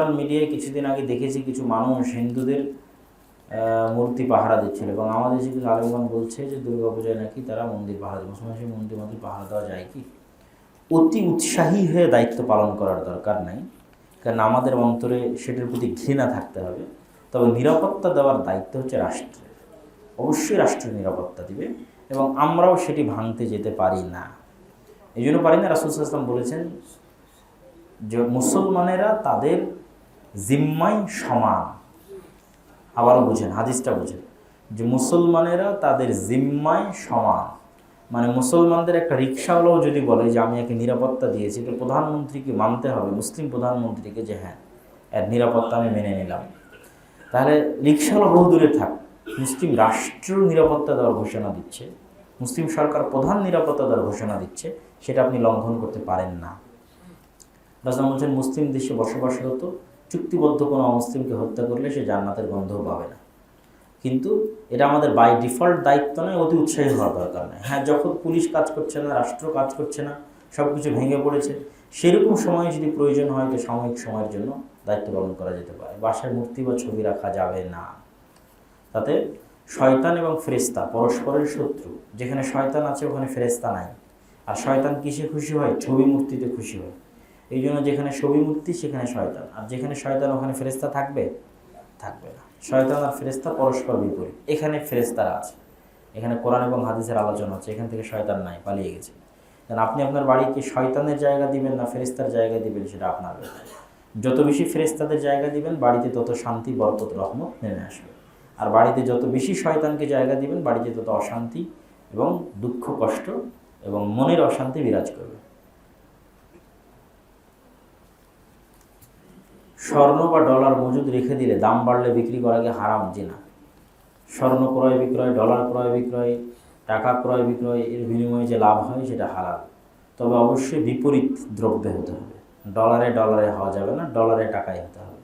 Social মিডিয়ায় কিছুদিন আগে দেখেছি কিছু মানুষ হিন্দুদের মূর্তি পাহারা দিচ্ছিল এবং আমাদের কিছু আলেমগণ বলছে যে দুর্গাপূজায় নাকি তারা মন্দির পাহারা মুসলমান সেই মন্দির মন্দির পাহারা দেওয়া যায় কি? অতি উৎসাহী হয়ে দায়িত্ব পালন করার দরকার নাই, কারণ আমাদের অন্তরে সেটার প্রতি ঘৃণা থাকতে হবে। তবে নিরাপত্তা দেওয়ার দায়িত্ব হচ্ছে রাষ্ট্রের। অবশ্যই রাষ্ট্র নিরাপত্তা দিবে এবং আমরাও সেটি ভাঙতে যেতে পারি না। এই জন্য পারি না রাসুল ইসলাম বলেছেন যে মুসলমানেরা তাদের জিম্মায় সমান। আবারও বুঝেন, হাদিসটা বুঝেন। যে মুসলমানেরা তাদের জিম্মায় সমান। মানে মুসলমানদের একটা রিক্সাওয়ালাও যদি বলে যে আমি একে নিরাপত্তা দিয়েছি, তো প্রধানমন্ত্রীকে মানতে হবে, মুসলিম প্রধানমন্ত্রীকে যে হ্যাঁ এর নিরাপত্তা আমি মেনে নিলাম। তাহলে রিক্সাওয়ালা বহু দূরে থাক। মুসলিম রাষ্ট্র নিরাপত্তা দেওয়ার ঘোষণা দিচ্ছে, মুসলিম সরকার প্রধান নিরাপত্তা দেওয়ার ঘোষণা দিচ্ছে, সেটা আপনি লঙ্ঘন করতে পারেন না। রাজা বলছেন, মুসলিম দেশে বসবাসরত চুক্তিবদ্ধ কোনো অমুসলিমকে হত্যা করলে সে জান্নাতের গন্ধও পাবে না। কিন্তু এটা আমাদের বাই ডিফল্ট দায়িত্ব নয়, অতি উৎসাহী হওয়ার দরকার নেই হ্যাঁ যখন পুলিশ কাজ করছে না, রাষ্ট্র কাজ করছে না সব কিছু ভেঙে পড়েছে, সেরকম সময় যদি প্রয়োজন হয় তো সাময়িক সময়ের জন্য দায়িত্ব পালন করা যেতে পারে। বাসায় মূর্তি বা ছবি রাখা যাবে না। তাতে শয়তান এবং ফেরেস্তা পরস্পরের শত্রু, যেখানে শয়তান আছে, ওখানে ফেরেস্তা নাই। আর শয়তান কিসে খুশি হয়? ছবি মূর্তিতে খুশি হয়। এই জন্য যেখানে ছবি মূর্তি সেখানে শয়তান। আর যেখানে শয়তান, ওখানে ফেরেস্তা থাকবে থাকবে না। শয়তান আর ফেরেস্তা পরস্পর বিপরীত। এখানে ফেরেস্তারা আছে। এখানে কোরআন এবং হাদিসের আলোচনা আছে এখান থেকে শয়তান নাই, পালিয়ে গেছে। কারণ আপনি আপনার বাড়িকে শয়তানের জায়গা দিবেন না ফেরেস্তার জায়গা দিবেন, সেটা আপনার যত বেশি ফেরেস্তাদের জায়গা দিবেন, বাড়িতে তত শান্তি, বরকত, রহমত নেমে আসবে। আর বাড়িতে যত বেশি শয়তানকে জায়গা দিবেন, বাড়িতে তত অশান্তি এবং দুঃখ, কষ্ট এবং মনের অশান্তি বিরাজ করবে। স্বর্ণ বা ডলার মজুদ রেখে দিলে দাম বাড়লে বিক্রি করা করাকে হারাম? জিনা স্বর্ণ ক্রয় বিক্রয়, ডলার ক্রয় বিক্রয়, টাকা ক্রয় বিক্রয়, এর বিনিময়ে যে লাভ হয় সেটা হালাল। তবে অবশ্যই বিপরীত দ্রব্যে হতে হবে। ডলারে ডলারে হওয়া যাবে না, ডলারে টাকায় হতে হবে।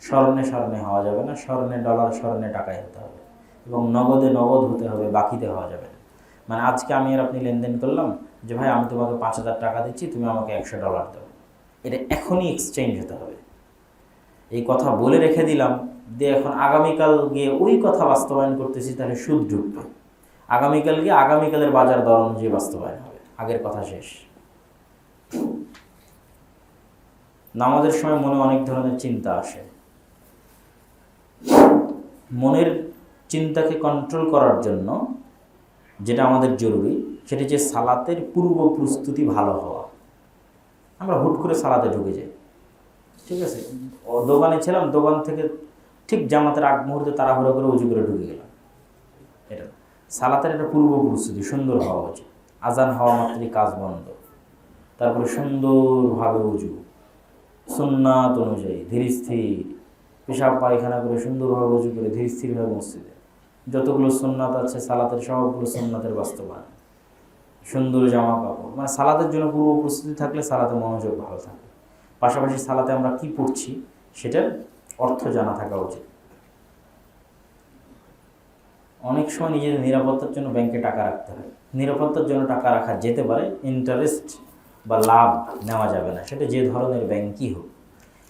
স্বর্ণে স্বর্ণে হওয়া যাবে না, স্বর্ণে ডলার, স্বর্ণে টাকায় হতে হবে। এবং নগদে নগদ হতে হবে, বাকিতে হওয়া যাবে না। মানে আজকে আমি আর আপনি লেনদেন করলাম যে, ভাই, আমি তোমাকে পাঁচ হাজার টাকা দিচ্ছি, তুমি আমাকে একশো ডলার দাও। এটা এখনই এক্সচেঞ্জ হতে হবে। এই কথা বলে রেখে দিলাম, দিয়ে এখন আগামীকাল গিয়ে ওই কথা বাস্তবায়ন করতেছি, তাহলে সুদ ঢুকবে আগামীকাল গিয়ে আগামীকালের বাজার দর অনুযায়ী বাস্তবায়ন হবে। আগের কথা শেষ। নামাজের সময় মনে অনেক ধরনের চিন্তা আসে। মনের চিন্তাকে কন্ট্রোল করার জন্য যেটা আমাদের জরুরি, সেটা যে সালাতের পূর্ব প্রস্তুতি ভালো হওয়া। আমরা হুট করে সালাতে ঢুকে যাই। ঠিক আছে? দোকানে ছিলাম, দোকান থেকে ঠিক জামাতের আগ মুহূর্তে তাড়াহুড়ো করে উজু করে ঢুকে গেলাম। এটা সালাতের একটা পূর্ব প্রস্তুতি সুন্দর হওয়া উচিত আজান হওয়া মাত্রই কাজ বন্ধ। তারপরে সুন্দরভাবে উজু। সুন্নাত অনুযায়ী ধীর স্থির পেশাব পায়খানা করে সুন্দরভাবে উজু করে ধীর স্থিরভাবে মসজিদে। যতগুলো সুন্নাত আছে, সালাতের সবগুলো সুন্নাতের বাস্তবায়ন। সুন্দর জামা কাপড়। মানে সালাতের জন্য পূর্ব প্রস্তুতি থাকলে সালাতে মনোযোগ ভালো থাকে। পাশাপাশি সালাতে আমরা কি পড়ছি সেটার অর্থ জানা থাকা উচিত। অনেক সময় নিজেদের নিরাপত্তার জন্য ব্যাংকে টাকা রাখতে হয়। নিরাপত্তার জন্য টাকা রাখা যেতে পারে ইন্টারেস্ট বা লাভ নেওয়া যাবে না। সেটা যে ধরনের ব্যাংকই হোক।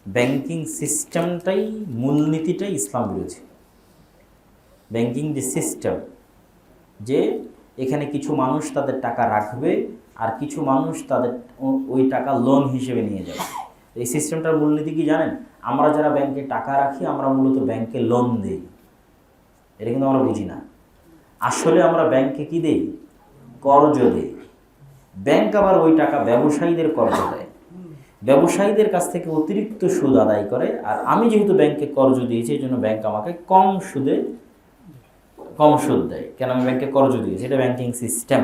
ব্যাংকিং সিস্টেমটাই, মূলনীতিটাই ইসলাম বিরোধী। ব্যাংকিং যে সিস্টেম, যে এখানে কিছু মানুষ তাদের টাকা রাখবে আর কিছু মানুষ তাদের ওই টাকা লোন হিসেবে নিয়ে যাবে। এই সিস্টেমটার মূলনীতি কি জানেন? আমরা যারা ব্যাংকে টাকা রাখি, আমরা মূলত ব্যাংকে লোন দিই। এটা কিন্তু আমরা বুঝি না। আসলে আমরা ব্যাংকে কি দেই? কর্জ দেই। ব্যাংক আবার ওই টাকা ব্যবসায়ীদের কর্জ দেয়। ব্যবসায়ীদের কাছ থেকে অতিরিক্ত সুদ আদায় করে, আর আমি যেহেতু ব্যাংকে কর্জ দিয়েছি, এই জন্য ব্যাংক আমাকে কম সুদে কম সুদ দেয়। কেন আমি ব্যাংকে কর্জ দিয়েছি? এটা ব্যাংকিং সিস্টেম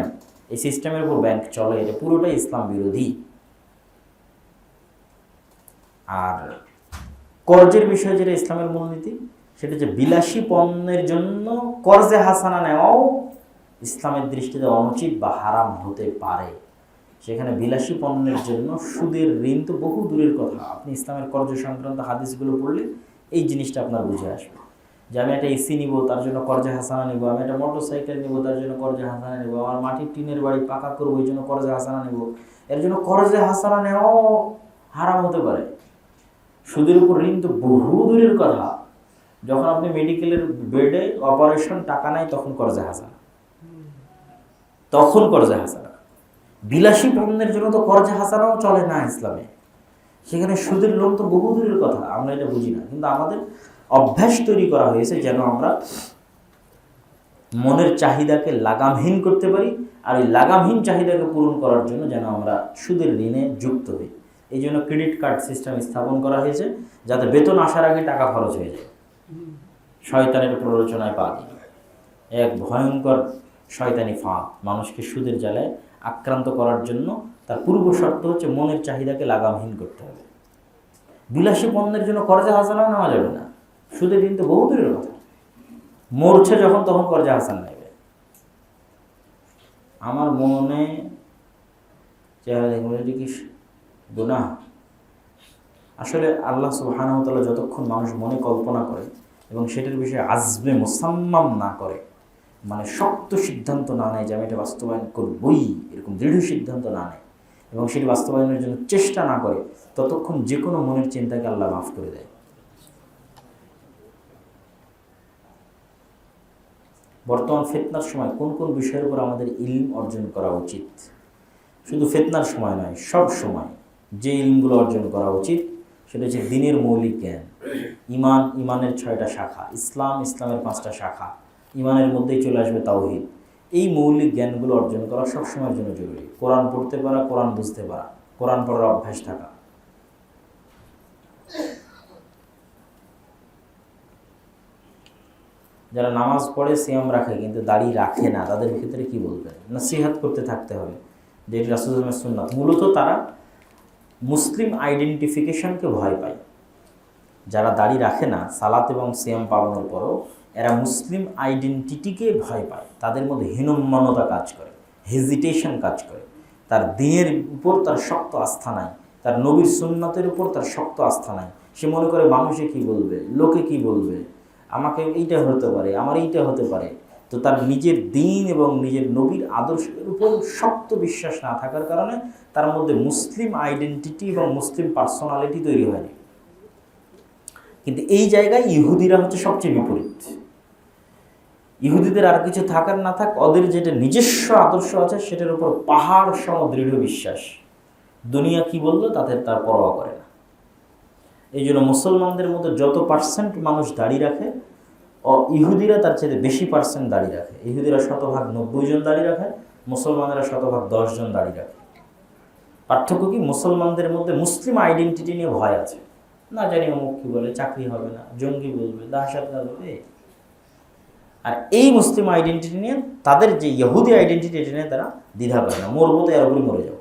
এই সিস্টেমের উপর ব্যাংক চলে। এটা পুরোটাই ইসলাম বিরোধী। আর কর্জের বিষয়ে যেটা ইসলামের মূলনীতি, সেটা যে বিলাসী পণ্যের জন্য কর্জে হাসানা নেওয়াও ইসলামের দৃষ্টিতে অনুচিত বা হারাম হতে পারে। সেখানে বিলাসী পণ্যের জন্য সুদের ঋণ তো বহু দূরের কথা। আপনি ইসলামের কর্জ সংক্রান্ত হাদিসগুলো পড়লে এই জিনিসটা আপনার বুঝে আসবে। যে আমি একটা এসি নিব, তার জন্য কর্জে হাসানা নিব, আমি একটা মোটর সাইকেল নিব, তার জন্য কর্জে হাসানা নিব, আমার মাটির টিনের বাড়ি পাকা করব, এই জন্য কর্জে হাসানা নিব। এর জন্য কর্জে হাসানা নেওয়াও হারাম হতে পারে। সুদের উপর ঋণ তো বহু দূরের কথা। যখন আপনি মেডিকেলের বেডে অপারেশন টাকা নাই, তখন করজে হাসানা। তখন করজে হাসানা। বিলাসী পণ্যের জন্য তো করজে হাসানাও চলে না ইসলামে। সেখানে সুদের লোন তো বহু দূরের কথা, আমরা এটা বুঝি না। কিন্তু আমাদের অভ্যাস তৈরি করা হয়েছে যেন আমরা মনের চাহিদাকে লাগামহীন করতে পারি, আর ওই লাগামহীন চাহিদাকে পূরণ করার জন্য যেন আমরা সুদের ঋণে যুক্ত হই। এই জন্য ক্রেডিট কার্ড সিস্টেম স্থাপন করা হয়েছে, যাতে বেতন আসার আগে টাকা খরচ হয়ে যায়। শয়তানের প্ররোচনায় পা এক ভয়ঙ্কর শয়তানি ফাঁদ। মানুষকে সুদের জ্বালায় আক্রান্ত করার জন্য তার পূর্ব শর্ত হচ্ছে মনের চাহিদাকে লাগামহীন করতে হবে। বিলাসী পণ্যের জন্য করজা হাসানাও নেওয়া যাবে না। সুদের ঋণ তো বহু দূরের কথা। মরছে যখন তখন করজা হাসান নেবে। আমার মনে, চেহারা এটি কি গুনাহ। আসলে আল্লাহ সুবাহানতাল্লাহ যতক্ষণ মানুষ মনে কল্পনা করে এবং সেটার বিষয়ে আজবে মোসাম্মাম না করে মানে শক্ত সিদ্ধান্ত না নেয় যে আমি এটা বাস্তবায়ন করবই, এরকম দৃঢ় সিদ্ধান্ত না নেয় এবং সেটি বাস্তবায়নের জন্য চেষ্টা না করে, ততক্ষণ যে কোনো মনের চিন্তাকে আল্লাহ মাফ করে দেয়। বর্তমান ফেতনার সময় কোন কোন বিষয়ের উপর আমাদের ইলম অর্জন করা উচিত? শুধু ফেতনার সময় নয়, সব সময়। যে ইলমগুলো অর্জন করা উচিত, সেটা হচ্ছে দিনের মৌলিক জ্ঞান। ইমান, ইমানের ছয়টা শাখা, ইসলাম, ইসলামের পাঁচটা শাখা, ইমানের মধ্যেই চলে আসবে তাওহিদ। এই মৌলিক জ্ঞানগুলো অর্জন করা সবসময়ের জন্য জরুরি। কোরআন পড়তে পারা, কোরআন বুঝতে পারা, কোরআন পড়ার অভ্যাস থাকা। যারা নামাজ পড়ে সিয়াম রাখে, কিন্তু দাড়ি রাখে না, তাদের ক্ষেত্রে কি বলবেন? নসিহাত করতে থাকতে হবে। যে এটি রাসুলের সুন্নাত মূলত তারা মুসলিম আইডেন্টিফিকেশনকে ভয় পায়। যারা দাড়ি রাখে না, সালাত এবং সিয়াম পালনের পরও এরা মুসলিম আইডেন্টিটিকে ভয় পায়। তাদের মধ্যে হীনম্মানতা কাজ করে হেজিটেশন কাজ করে। তার দেহের উপর তার শক্ত আস্থা নাই, তার নবীর সুন্নতের উপর তার শক্ত আস্থা নাই। সে মনে করে, মানুষে কি বলবে? লোকে কি বলবে? আমাকে এইটা হতে পারে, আমার এইটা হতে পারে। তো তার নিজের দিন এবং নিজের নবীর আদর্শের উপর শক্ত বিশ্বাস না থাকার কারণে তার মধ্যে মুসলিম আইডেন্টিটি এবং মুসলিম পার্সোনালিটি তৈরি হয়নি। কিন্তু এই জায়গায় ইহুদিরা হচ্ছে সবচেয়ে বিপরীত। ইহুদিদের আর কিছু থাকার না থাক, ওদের যেটা নিজস্ব আদর্শ আছে সেটার উপর পাহাড় সম দৃঢ় বিশ্বাস। দুনিয়া কি বলল? তাদের তার পরোয়া করে না। এই জন্য মুসলমানদের মধ্যে যত পার্সেন্ট মানুষ দাঁড়িয়ে রাখে ইহুদিরা তার চেয়ে বেশি পার্সেন্ট দাঁড়িয়ে রাখে। ইহুদিরা শতভাগ নব্বই জন দাঁড়িয়ে রাখে, মুসলমানেরা শতভাগ দশ জন দাঁড়িয়ে রাখে। পার্থক্য কি? মুসলমানদের মধ্যে মুসলিম আইডেন্টিটি নিয়ে ভয় আছে। না জানি অমুক কী বলে, চাকরি হবে না, জঙ্গি বলবে, দাহসাত বলবে আর এই মুসলিম আইডেন্টিটি নিয়ে, তাদের যে ইহুদি আইডেন্টিটি এটা নিয়ে তারা দ্বিধা করে না। মরবো তো এরকমই মরে যাব।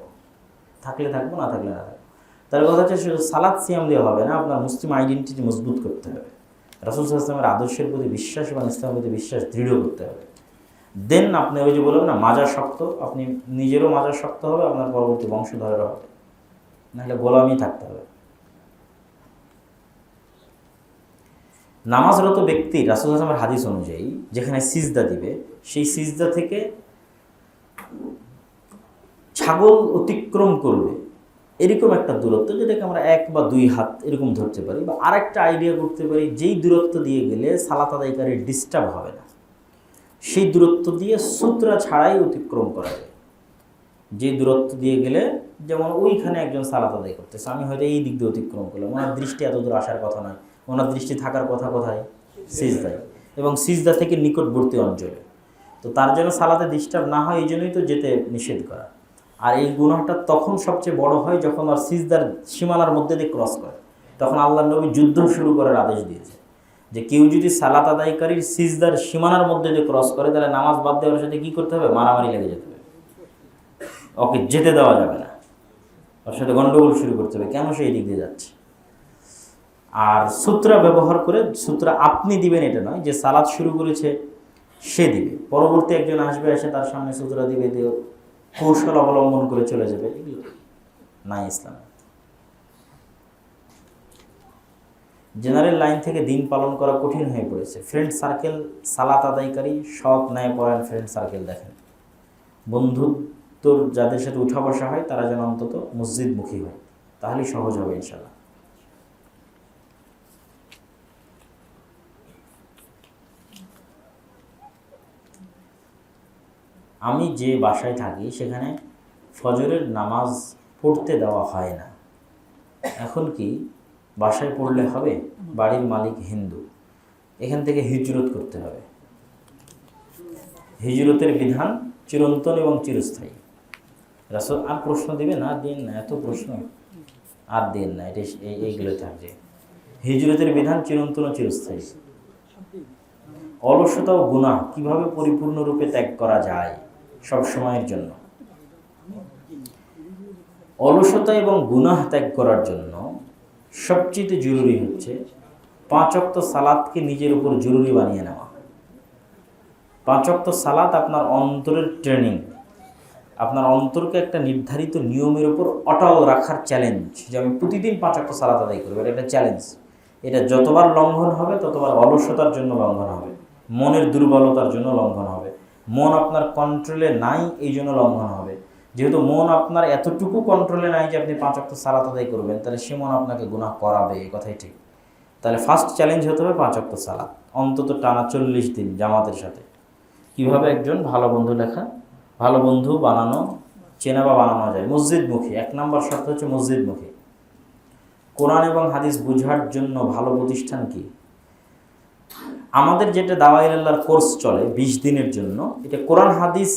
থাকলে থাকব, না থাকলে না থাকব। তার কথা হচ্ছে সালাদ সিয়াম দিয়ে হবে না, আপনার মুসলিম আইডেন্টিটি মজবুত করতে হবে। রাসুল ইসলামের আদর্শের প্রতি বিশ্বাস এবং ইসলামের প্রতি বিশ্বাস দৃঢ় করতে হবে। দেন আপনি ওই যে বলবেন না মাজা শক্ত, আপনি নিজেরও মাজা শক্ত হবে, আপনার পরবর্তী বংশধরেরও হবে। নাহলে গোলামই থাকতে হবে। নামাজরত ব্যক্তি রাসুল আসলামের হাদিস অনুযায়ী, যেখানে সিজদা দিবে, সেই সিজদা থেকে ছাগল অতিক্রম করবে। এরকম একটা দূরত্ব যেটাকে আমরা এক বা দুই হাত এরকম ধরতে পারি বা আরেকটা আইডিয়া করতে পারি, যেই দূরত্ব দিয়ে গেলে সালাত আদায়কারী ডিস্টার্ব হবে না। সেই দূরত্ব দিয়ে সূত্রা ছাড়াই অতিক্রম করা যায়। যে দূরত্ব দিয়ে গেলে যেমন ওইখানে একজন সালাত আদায় করতেছে, আমি হয়তো এই দিক দিয়ে অতিক্রম করলাম, ওনার দৃষ্টি এত দূর আসার কথা নয়, ওনার দৃষ্টি থাকার কথা কোথায়? সিজদায়। এবং সিজদা থেকে নিকটবর্তী অঞ্চলে। তো তার জন্য সালাতে ডিস্টার্ব না হয়, এই জন্যই তো যেতে নিষেধ করা। আর এই গুণাটা তখন সবচেয়ে বড় হয় যখন আর সিজদার সীমানার মধ্যে দিয়ে ক্রস করে। তখন আল্লাহ নবী যুদ্ধ শুরু করার আদেশ দিয়েছে যে কেউ যদি সালাত আদায়কারীর সিজদার সীমানার মধ্যে দিয়ে ক্রস করে, তাহলে নামাজ বাদ দেওয়ার সাথে কী করতে হবে? মারামারি লেগে যেতে হবে। ওকে যেতে দেওয়া যাবে না। ওর সাথে গণ্ডগোল শুরু করতে হবে। কেন সেই দিক দিয়ে যাচ্ছে? আর সূত্রা ব্যবহার করে, সূত্রা আপনি দিবেন এটা নয়, যে সালাদ শুরু করেছে সে দিবে। পরবর্তী একজন আসবে, এসে তার সামনে সূত্রা দিবে দিয়ে কৌশল অবলম্বন করে চলে যাবে, এগুলো নাই ইসলাম। জেনারেল লাইন থেকে দিন পালন করা কঠিন হয়ে পড়েছে। ফ্রেন্ড সার্কেল সালাত আদায়কারী, সৎ ন্যায় পরায়ণ ফ্রেন্ড সার্কেল দেখেন। বন্ধুত্বর যাদের সাথে উঠা বসা হয়, তারা যেন অন্তত মসজিদমুখী হয়। তাহলেই সহজ হবে ইনশাল্লাহ আমি যে বাসায় থাকি, সেখানে ফজরের নামাজ পড়তে দেওয়া হয় না। এখন কি বাসায় পড়লে হবে? বাড়ির মালিক হিন্দু। এখান থেকে হিজরত করতে হবে। হিজরতের বিধান চিরন্তন এবং চিরস্থায়ী। রাসূল আর প্রশ্ন দিবে না, দিন না, এত প্রশ্ন। আর দিন না, এটা এই- এইগুলো থাকবে। হিজরতের বিধান চিরন্তন ও চিরস্থায়ী। অলসতা ও গুনাহ কীভাবে পরিপূর্ণরূপে ত্যাগ করা যায়? সব সময়ের জন্য। অলসতা এবং গুনাহ ত্যাগ করার জন্য সবচেয়ে জরুরি হচ্ছে পাঁচ অক্ত সালাদকে নিজের উপর জরুরি বানিয়ে নেওয়া। পাঁচ অক্ত সালাদ আপনার অন্তরের ট্রেনিং আপনার অন্তরকে একটা নির্ধারিত নিয়মের উপর অটল রাখার চ্যালেঞ্জ যে আমি প্রতিদিন পাঁচ অক্ত সালাদ আদায় করব, এটা একটা চ্যালেঞ্জ এটা যতবার লঙ্ঘন হবে, ততবার অলসতার জন্য লঙ্ঘন হবে, মনের দুর্বলতার জন্য লঙ্ঘন হবে। মন আপনার কন্ট্রোলে নাই, এই জন্য লঙ্ঘন হবে। যেহেতু মন আপনার এতটুকু কন্ট্রোলে নাই যে আপনি পাঁচ অক্ত সালাত আদায় করবেন, তাহলে সে মন আপনাকে গুনাহ করাবে, এই কথাই ঠিক। তাহলে ফার্স্ট চ্যালেঞ্জ হতে হবে পাঁচ অক্ত সালাত, অন্তত টানা চল্লিশ দিন জামাতের সাথে। কীভাবে একজন ভালো বন্ধু লেখা, ভালো বন্ধু বানানো, চেনা বা বানানো যায়? মসজিদমুখী, এক নম্বর শর্ত হচ্ছে মসজিদমুখী। কোরআন এবং হাদিস বুঝার জন্য ভালো প্রতিষ্ঠান কি? আমাদের যেটা দাওয়াইল্লাহর কোর্স চলে বিশ দিনের জন্য, এটা কোরআন, হাদিস,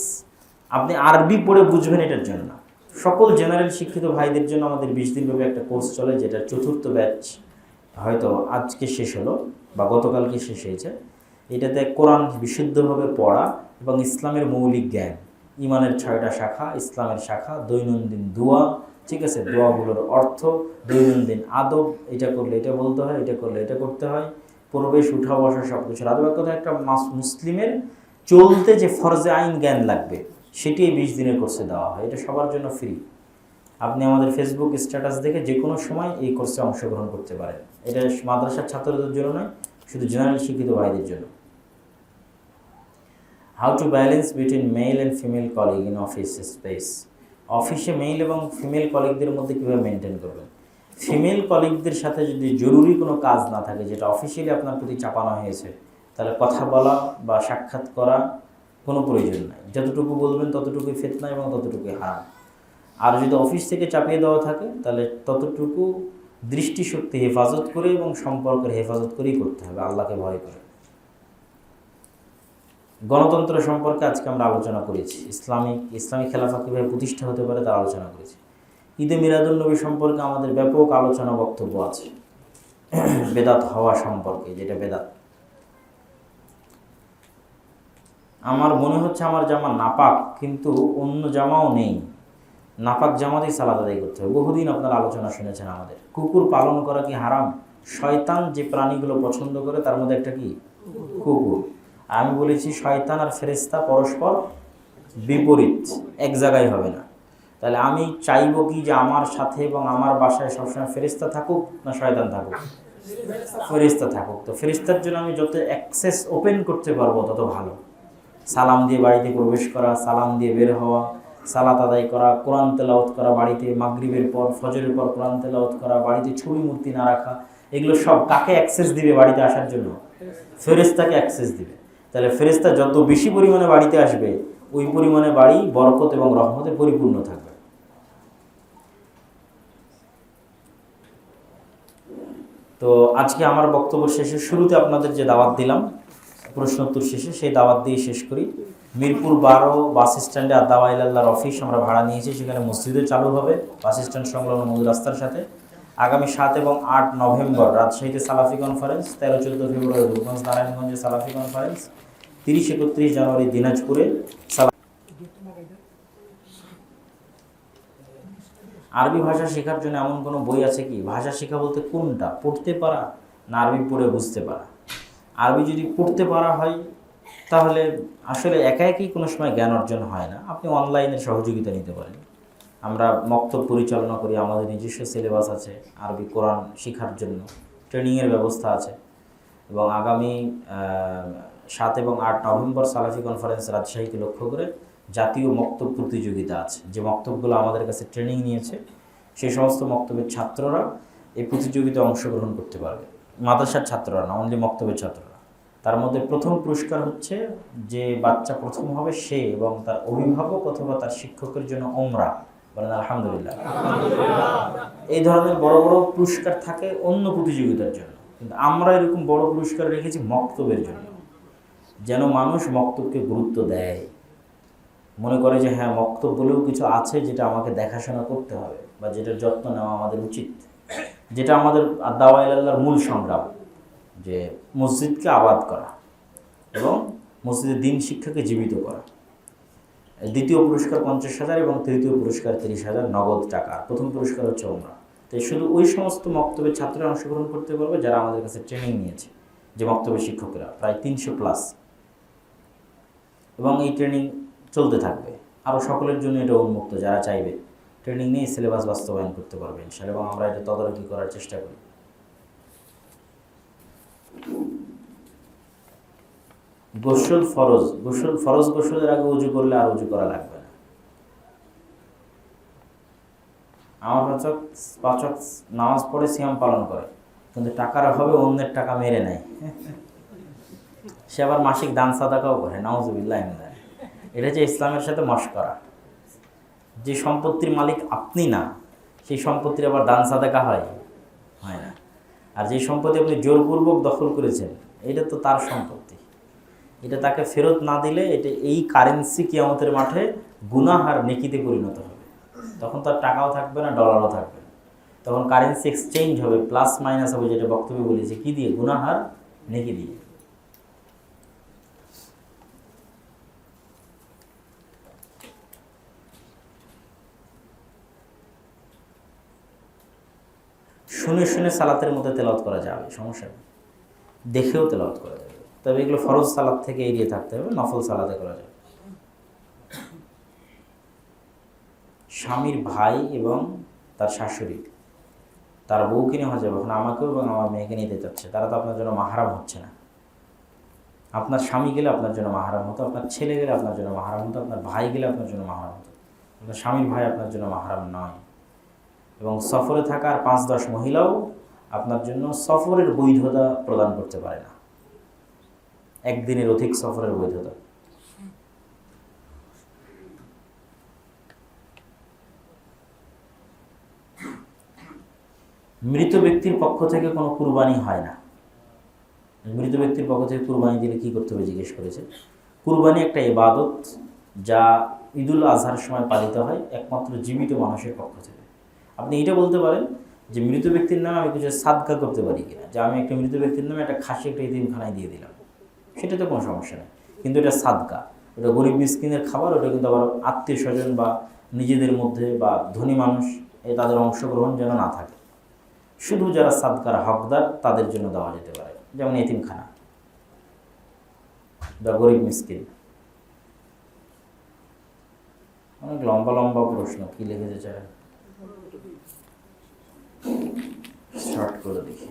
আপনি আরবি পড়ে বুঝবেন এটার জন্য। সকল জেনারেল শিক্ষিত ভাইদের জন্য আমাদের বিশ দিনব্যাপী একটা কোর্স চলে, যেটা চতুর্থ ব্যাচ হয়তো আজকে শেষ হলো বা গতকালকে শেষ হয়েছে। এটাতে কোরআন বিশুদ্ধভাবে পড়া এবং ইসলামের মৌলিক জ্ঞান, ইমানের ছয়টা শাখা, ইসলামের শাখা, দৈনন্দিন দোয়া, ঠিক আছে? দোয়াগুলোর অর্থ, দৈনন্দিন আদব, এটা করলে এটা বলতে হয়, এটা করলে এটা করতে হয়। প্রবেশ, উঠা, বসা সব কিছু এক কথা, একটা মাস- মুসলিমের চলতে যে ফরজে আইন জ্ঞান লাগবে, সেটি এই বিশ দিনের কোর্সে দেওয়া হয়। এটা সবার জন্য ফ্রি আপনি আমাদের ফেসবুক স্ট্যাটাস দেখে যে কোনো সময় এই কোর্সে অংশগ্রহণ করতে পারেন। এটা মাদ্রাসার ছাত্রদের জন্য নয়, শুধু জেনারেল শিক্ষিত ভাইদের জন্য। How to balance between male and female colleague in office space অফিসে মেল এবং ফিমেল কলিগদের মধ্যে কীভাবে মেনটেন করবেন? ফিমেল কলিগদের সাথে যদি জরুরি কোনো কাজ না থাকে, যেটা অফিসিয়ালি আপনার প্রতি চাপানো হয়েছে, তাহলে কথা বলা বা সাক্ষাৎ করা কোনো প্রয়োজন নাই। যতটুকু বলবেন ততটুকুই ফেতনা এবং ততটুকুই হারাম। আর যদি অফিস থেকে চাপিয়ে দেওয়া থাকে, তাহলে ততটুকু দৃষ্টিশক্তি হেফাজত করে এবং সম্পর্কের হেফাজত করেই করতে হবে, আল্লাহকে ভয় করে। গণতন্ত্র সম্পর্কে আজকে আমরা আলোচনা করেছি। ইসলামিক ইসলামিক খেলাফা কীভাবে প্রতিষ্ঠা হতে পারে তার আলোচনা করেছি। ঈদে মিলাদুলনবী সম্পর্কে আমাদের ব্যাপক আলোচনা বক্তব্য আছে। বেদাত হওয়া সম্পর্কে, যেটা বেদাত। আমার মনে হচ্ছে আমার জামা নাপাক, কিন্তু অন্য জামাও নেই। নাপাক জামাতেই সালাদ আদায় করতে হবে। বহুদিন আপনার আলোচনা শুনেছেন আমাদের। কুকুর পালন করা কি হারাম? শয়তান যে প্রাণীগুলো পছন্দ করে, তার মধ্যে একটা কি? কুকুর। আমি বলেছি, শয়তান আর ফেরেস্তা পরস্পর বিপরীত। এক জায়গায় হবে না। তাহলে আমি চাইব কি যে আমার সাথে এবং আমার বাসায় সবসময় ফেরিস্তা থাকুক না শয়তান থাকুক? ফেরিস্তা থাকুক। তো ফেরিস্তার জন্য আমি যত অ্যাক্সেস ওপেন করতে পারব, তত ভালো। সালাম দিয়ে বাড়িতে প্রবেশ করা, সালাম দিয়ে বের হওয়া, সালাত আদায় করা, কোরআন তেলাওয়াত করা বাড়িতে, মাগরিবের পর, ফজরের পর কোরআন তেলাওয়াত করা, বাড়িতে ছবি মূর্তি না রাখা, এগুলো সব কাকে অ্যাক্সেস দিবে বাড়িতে আসার জন্য? ফেরেস্তাকে অ্যাক্সেস দিবে। তাহলে ফেরেস্তা যত বেশি পরিমাণে বাড়িতে আসবে, ওই পরিমাণে বাড়ি বরকত এবং রহমতে পরিপূর্ণ থাকবে। তো আজকে আমার বক্তব্য শেষে শুরুতে আপনাদের যে দাওয়াত দিলাম, প্রশ্নোত্তর শেষে সেই দাওয়াত দিয়ে শেষ করি। মিরপুর বারো বাস স্ট্যান্ডে আদাওয়াইল্লাহর অফিস আমরা ভাড়া নিয়েছি, সেখানে মসজিদে চালু হবে বাস স্ট্যান্ড সংলগ্ন মূল রাস্তার সাথে। আগামী সাত এবং আট নভেম্বর রাজশাহীতে সালাফি কনফারেন্স তেরো, চোদ্দ ফেব্রুয়ারি রূপগঞ্জ, নারায়ণগঞ্জে সালাফি কনফারেন্স তিরিশ, একত্রিশ জানুয়ারি দিনাজপুরে সালা আরবি ভাষা শেখার জন্য এমন কোনো বই আছে কি? ভাষা শেখা বলতে কোনটা? পড়তে পারা না আরবি পড়ে বুঝতে পারা? আরবি যদি পড়তে পারা হয়, তাহলে আসলে একা একই কোনো সময় জ্ঞান অর্জন হয় না। আপনি অনলাইনে সহযোগিতা নিতে পারেন। আমরা মক্তব পরিচালনা করি, আমাদের নিজস্ব সিলেবাস আছে আরবি কোরআন শেখার জন্য ট্রেনিংয়ের ব্যবস্থা আছে। এবং আগামী সাত এবং আট নভেম্বর সালাফি কনফারেন্স রাজশাহীকে লক্ষ্য করে জাতীয় মক্তব প্রতিযোগিতা আছে। যে মক্তবগুলো আমাদের কাছে ট্রেনিং নিয়েছে, সেই সমস্ত মক্তবের ছাত্ররা এই প্রতিযোগিতায় অংশগ্রহণ করতে পারবে। মাদ্রাসার ছাত্ররা না অনলি মক্তবের ছাত্ররা। তার মধ্যে প্রথম পুরস্কার হচ্ছে যে বাচ্চা প্রথম হবে সে এবং তার অভিভাবক অথবা তার শিক্ষকের জন্য ওমরা। বলেন আলহামদুলিল্লাহ। এই ধরনের বড় বড় পুরস্কার থাকে অন্য প্রতিযোগিতার জন্য। কিন্তু আমরা এরকম বড় পুরস্কার রেখেছি মক্তবের জন্য। যেন মানুষ মক্তবকে গুরুত্ব দেয়। মনে করে যে হ্যাঁ মক্তব বলেও কিছু আছে যেটা আমাকে দেখাশোনা করতে হবে বা যেটার যত্ন নেওয়া আমাদের উচিত। যেটা আমাদের দাওয়াই আল্লাহর মূল সংগ্রাম, যে মসজিদকে আবাদ করা এবং মসজিদের দিন শিক্ষাকে জীবিত করা। দ্বিতীয় পুরস্কার পঞ্চাশ হাজার এবং তৃতীয় পুরস্কার তিরিশ হাজার নগদ টাকা। প্রথম পুরস্কার হচ্ছে ওমরা তো শুধু ওই সমস্ত মক্তবের ছাত্ররা অংশগ্রহণ করতে পারবে যারা আমাদের কাছে ট্রেনিং নিয়েছে, যে মক্তবের শিক্ষকেরা, প্রায় তিনশো প্লাস। এবং এই ট্রেনিং চলতে থাকবে। আরও সকলের জন্য এটা উন্মুক্ত, যারা চাইবে। ট্রেনিং নিয়ে সিলেবাস বাস্তবায়ন করতে পারবে ইনশাল্লাহ এবং আমরা এটা তদারকি করার চেষ্টা করি। গোসল ফরজ গোসল ফরজ গোসলের আগে উজু করলে আর উজু করা লাগবে না। আমার পাচক পাচক নামাজ পড়ে সিয়াম পালন করে, কিন্তু টাকার অভাবে অন্যের টাকা মেরে নেয়। সে আবার মাসিক দান সাদাকাও করে, নাউজুবিল্লাহ এটা হচ্ছে ইসলামের সাথে মস্করা যে সম্পত্তির মালিক আপনি না, সেই সম্পত্তির আবার দান সাদাকা হয় হয় না। আর যে সম্পত্তি আপনি জোরপূর্বক দখল করেছেন, এটা তো তার সম্পত্তি। এটা তাকে ফেরত না দিলে এটা এই কারেন্সি কিয়ামতের মাঠে গুনাহ আর নেকিতে পরিণত হবে। তখন তার টাকাও থাকবে না ডলারও থাকবে তখন কারেন্সি এক্সচেঞ্জ হবে প্লাস মাইনাস হবে যেটা বক্তব্যে বলেছে। কী দিয়ে? গুনাহ আর নেকি দিয়ে। শুনে শুনে সালাতের মধ্যে তেলাওয়াত করা যাবে, সমস্যা নেই। দেখেও তেলাওয়াত করা যাবে। তবে এগুলো ফরজ সালাদ থেকে এড়িয়ে থাকতে হবে, নফল সালাতে করা যাবে। স্বামীর ভাই এবং তার শাশুড়ি, তার বউকে নিয়ে হয়ে যাবে। এখন আমাকেও এবং আমার মেয়েকে নিতে চাচ্ছে তারা তো আপনার জন্য মাহারাম হচ্ছে না। আপনার স্বামী গেলে আপনার জন্য মাহারাম হতো, আপনার ছেলে গেলে আপনার জন্য মাহারাম হতো, আপনার ভাই গেলে আপনার জন্য মাহারাম হতো। আপনার স্বামীর ভাই আপনার জন্য মাহারাম নয়। এবং সফরে থাকা আর পাঁচ দশ মহিলাও আপনার জন্য সফরের বৈধতা প্রদান করতে পারে না। একদিনের অধিক সফরের বৈধতা। মৃত ব্যক্তির পক্ষ থেকে কোনো কুরবানি হয় না। মৃত ব্যক্তির পক্ষ থেকে কুরবানি দিলে কি করতে হবে জিজ্ঞেস করেছে? কুরবানি একটা ইবাদত যা ঈদুল আজহার সময় পালিত হয় একমাত্র জীবিত মানুষের পক্ষ থেকে। আপনি এটা বলতে পারেন যে মৃত ব্যক্তির নামে আমি কিছু সাদকা করতে পারি কিনা? যে আমি একটা মৃত ব্যক্তির নামে একটা খাসি, একটা ইতিমখানায় দিয়ে দিলাম। সেটাতে কোনো সমস্যা নেই। কিন্তু এটা সাদকা। ওটা গরিব মিসকিনের খাবার, ওটা কিন্তু আবার আত্মীয় স্বজন বা নিজেদের মধ্যে বা ধনী মানুষ, এ তাদের অংশগ্রহণ যেন না থাকে। শুধু যারা সাদকার হকদার, তাদের জন্য দেওয়া যেতে পারে। যেমন এতিমখানা বা গরিব মিসকিন। অনেক লম্বা লম্বা প্রশ্ন, কি লিখেছে চায় শর্ট করে দেখি।